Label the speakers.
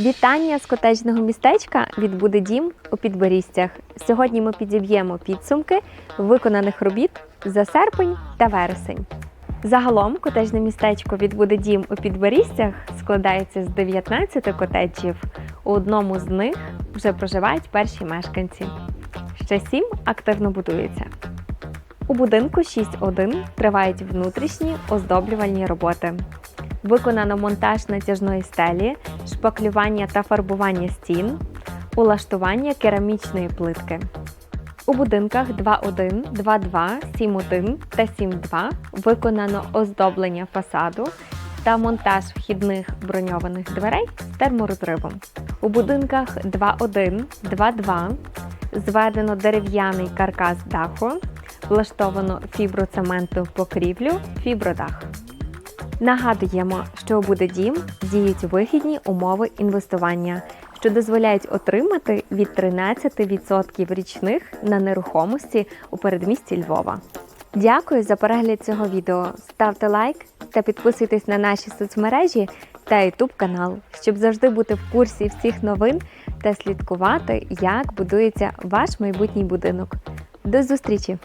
Speaker 1: Вітання з котеджного містечка від Буде Дім у Підборістях. Сьогодні ми підіб'ємо підсумки виконаних робіт за серпень та вересень. Загалом котеджне містечко від Буде Дім у Підборістях складається з 19 котеджів. У одному з них вже проживають перші мешканці. Ще сім активно будується. У будинку 6.1 тривають внутрішні оздоблювальні роботи. Виконано монтаж натяжної стелі, шпаклювання та фарбування стін, улаштування керамічної плитки. У будинках 2.1, 2.2, 7.1 та 7.2 виконано оздоблення фасаду та монтаж вхідних броньованих дверей з терморозривом. У будинках 2.1, 2.2 зведено дерев'яний каркас даху, влаштовано фіброцементну покрівлю, фібродах. Нагадуємо, що у буде дім діють вигідні умови інвестування, що дозволяють отримати від 13% річних на нерухомості у передмісті Львова. Дякую за перегляд цього відео. Ставте лайк та підписуйтесь на наші соцмережі та YouTube канал, щоб завжди бути в курсі всіх новин та слідкувати, як будується ваш майбутній будинок. До зустрічі!